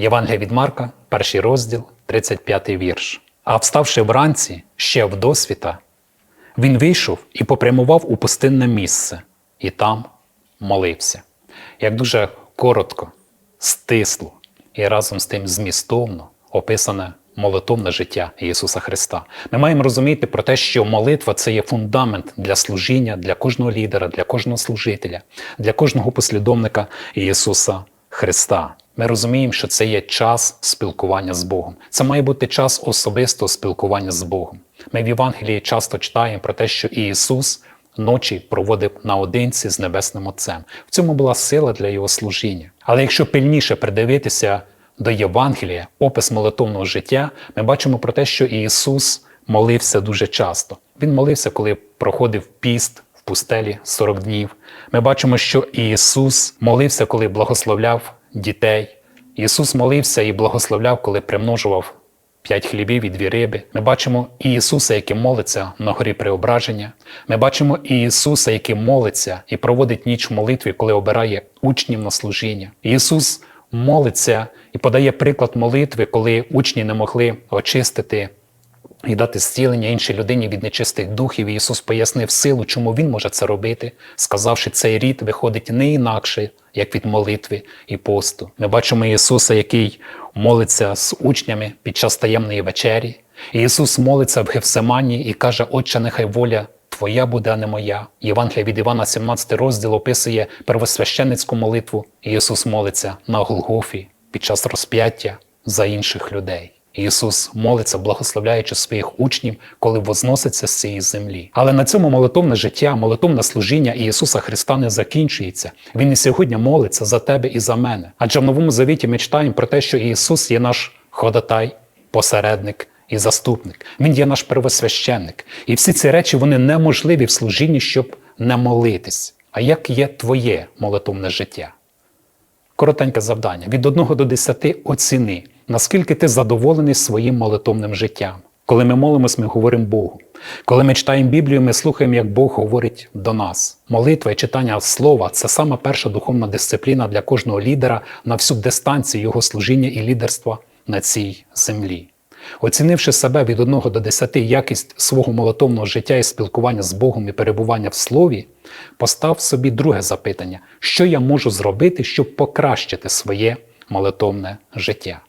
Євангелія від Марка, перший розділ, 35 вірш. А вставши вранці ще в досвіта, він вийшов і попрямував у пустинне місце, і там молився. Як дуже коротко, стисло і разом з тим змістовно описане молитовне життя Ісуса Христа. Ми маємо розуміти про те, що молитва це є фундамент для служіння, для кожного лідера, для кожного служителя, для кожного послідовника Ісуса Христа. Ми розуміємо, що це є час спілкування з Богом. Це має бути час особистого спілкування з Богом. Ми в Євангелії часто читаємо про те, що Ісус ночі проводив наодинці з Небесним Отцем. В цьому була сила для його служіння. Але якщо пильніше придивитися до Євангелія, опис молитовного життя, ми бачимо про те, що Ісус молився дуже часто. Він молився, коли проходив піст в пустелі 40 днів. Ми бачимо, що Ісус молився, коли благословляв дітей. Ісус молився і благословляв, коли примножував п'ять хлібів і дві риби. Ми бачимо Ісуса, який молиться на горі преображення. Ми бачимо Ісуса, який молиться і проводить ніч в молитві, коли обирає учнів на служіння. Ісус молиться і подає приклад молитви, коли учні не могли очистити і дати зцілення іншій людині від нечистих духів. І Ісус пояснив силу, чому Він може це робити, сказавши, цей рід виходить не інакше, як від молитви і посту. Ми бачимо Ісуса, який молиться з учнями під час таємної вечері. І Ісус молиться в Гефсимані і каже: Отче, нехай воля Твоя буде, а не моя. Євангелія від Івана, 17 розділ описує первосвященницьку молитву. І Ісус молиться на Голгофі під час розп'яття за інших людей. Ісус молиться, благословляючи своїх учнів, коли возноситься з цієї землі. Але на цьому молитовне життя, молитовне служіння Ісуса Христа не закінчується. Він і сьогодні молиться за тебе і за мене. Адже в новому завіті ми читаємо про те, що Ісус є наш ходатай, посередник і заступник. Він є наш первосвященник. І всі ці речі вони неможливі в служінні, щоб не молитись. А як є твоє молитовне життя? Коротеньке завдання. Від 1 до 10 оціни, наскільки ти задоволений своїм молитовним життям. Коли ми молимось, ми говоримо Богу. Коли ми читаємо Біблію, ми слухаємо, як Бог говорить до нас. Молитва і читання слова це сама перша духовна дисципліна для кожного лідера на всю дистанцію його служіння і лідерства на цій землі. Оцінивши себе від 1 до 10 якість свого молитовного життя і спілкування з Богом і перебування в слові, постав собі друге запитання: що я можу зробити, щоб покращити своє молитовне життя?